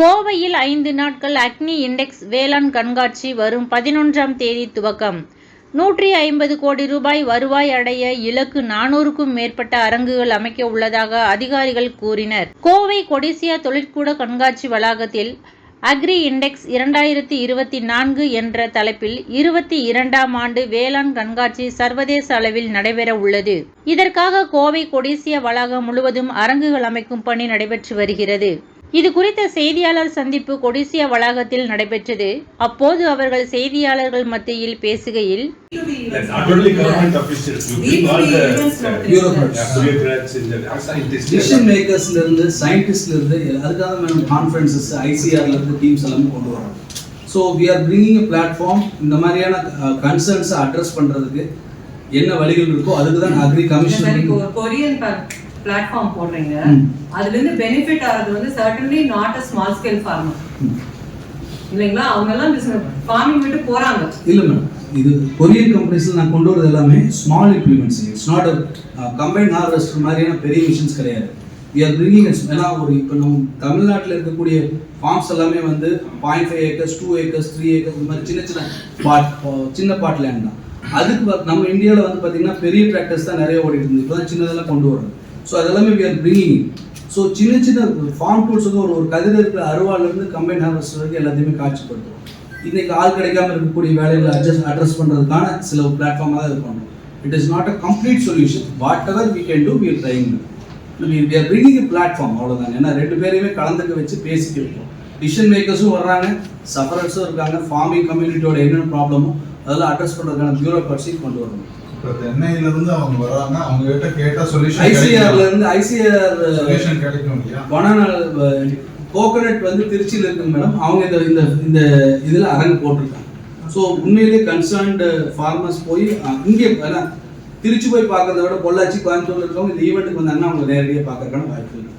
கோவையில் ஐந்து நாட்கள் அக்னி இண்டெக்ஸ் வேளாண் கண்காட்சி வரும் பதினொன்றாம் தேதி துவக்கம். நூற்றி ஐம்பது கோடி ரூபாய் வருவாய் அடைய இலக்கு நானூறுக்கும் மேற்பட்ட அரங்குகள் அமைக்க உள்ளதாக அதிகாரிகள் கூறினர். கோவை கொடிசியா தொழிற்கூட கண்காட்சி வளாகத்தில் அக்ரி இண்டெக்ஸ் இரண்டாயிரத்தி இருபத்தி நான்கு என்ற தலைப்பில் இருபத்தி இரண்டாம் ஆண்டு வேளாண் கண்காட்சி சர்வதேச அளவில் நடைபெற உள்ளது. இதற்காக கோவை கொடிசியா வளாகம் முழுவதும் அரங்குகள் அமைக்கும் பணி நடைபெற்று வருகிறது. இது குறித்த செய்தியாளர் சந்திப்பு கொடிசியா வளாகத்தில் நடைபெற்றது. அப்போது அவர்கள் செய்தியாளர்கள் மத்தியில் பேசுகையில் uh. டிசிஷன் மேக்கர்ஸ்ல இருந்து சயின்டிஸ்ட்ல இருந்து அதுக்காக மேடம் கான்ஃபரன்சஸ் ஐசிஆர்ல இருந்து டீம்ஸ் எல்லாமே கொண்டு வரோம் so we are bringing platform இந்த மாதிரியான கன்சர்ன்ஸை அட்ரஸ் பண்றதுக்கு என்ன வழிகள் இருக்கோ அதுக்கு தான் அக்ரி கமிஷன் கொரியன் பிளாட்ஃபார்ம் போடுறீங்க. ம். அதுல இருந்து பெனிஃபிட் ஆகிறது வந்து certainly not a small scale farmer இல்லைங்களா? அவங்க எல்லாம் பிசினஸ் ஃபார்மிங் விட்டு போறாங்க. இல்ல மேடம் இது கொரியன் கம்பெனிஸ்ல நான் கொண்டு வரது எல்லாமே small implements it's not combine harvester மாதிரியான பெரிய மிஷின்ஸ் கிடையாது. வி ஆர் பிரிங்கிங் ஏன்னா ஒரு இப்போ நம்ம தமிழ்நாட்டில் இருக்கக்கூடிய ஃபார்ம்ஸ் எல்லாமே வந்து point five acres two acres three acres இந்த மாதிரி சின்ன சின்ன பாட் சின்ன பாட் லேண்ட் தான். அதுக்கு நம்ம இந்தியாவில் வந்து பார்த்தீங்கன்னா பெரிய டிராக்டர்ஸ் தான் நிறைய ஓடிட்டு இருந்தது இப்போ தான் சின்னதெல்லாம் கொண்டு வரோம் ஸோ அதெல்லாமே வி ஆர் பிரிங்கிங் ஸோ சின்ன சின்ன ஃபார்ம் டூல்ஸ் வந்து ஒரு ஒரு கதிர் இருக்கிற அருவாலேருந்து கம்பைன் ஹார்வெஸ்டர் வரைக்கும் எல்லாத்தையுமே காட்சிப்படுத்துவோம். இன்னைக்கு ஆள் கிடைக்காம இருக்கக்கூடிய வேலைகளை அட்ஜஸ்ட் அட்ரஸ் பண்ணுறதுக்கான சில பிளாட்ஃபார்மாக தான் இது பண்ணுறோம் it is not a complete solution whatever we can do we trying we are bringing platform அவ்வளோதாங்க ஏன்னா ரெண்டு பேரையுமே கலந்துக்க வச்சு பேசிக்க வைப்போம் டிசிஷன் மேக்கர்ஸும் வர்றாங்க சஃபரர்ஸும் இருக்காங்க ஃபார்மிங் கம்யூனிட்டியோட என்னென்ன ப்ராப்ளமோ அதெல்லாம் அட்ரஸ் பண்ணுறதுக்கான பியூரோக்ராட்ஸையும் கொண்டு வரணும். இப்போ தென்னையில இருந்து அவங்க வர்றாங்க அவங்க கிட்ட கேட்டா சொல்யூஷன் ஐசிஆர்ல இருந்து ஐசிஆர் சொல்யூஷன் கிடைக்கும் இல்லையா? பனானா கோகனட் வந்து திருச்சியில் இருக்குங்க மேடம் அவங்க இந்த இந்த இந்த இதில் அரங்கு போட்டிருக்காங்க. ஸோ உண்மையிலேயே கன்சர்ன்டு ஃபார்மர்ஸ் போய் இங்கே திருச்சி போய் பார்க்கறத விட பொள்ளாச்சி கோயம்புத்தூர்ல இருக்கவங்க இந்த ஈவெண்ட்டுக்கு வந்தாங்கன்னா அவங்க நேரடியாக பார்க்கறதுக்கான வாய்ப்பு இருக்கு.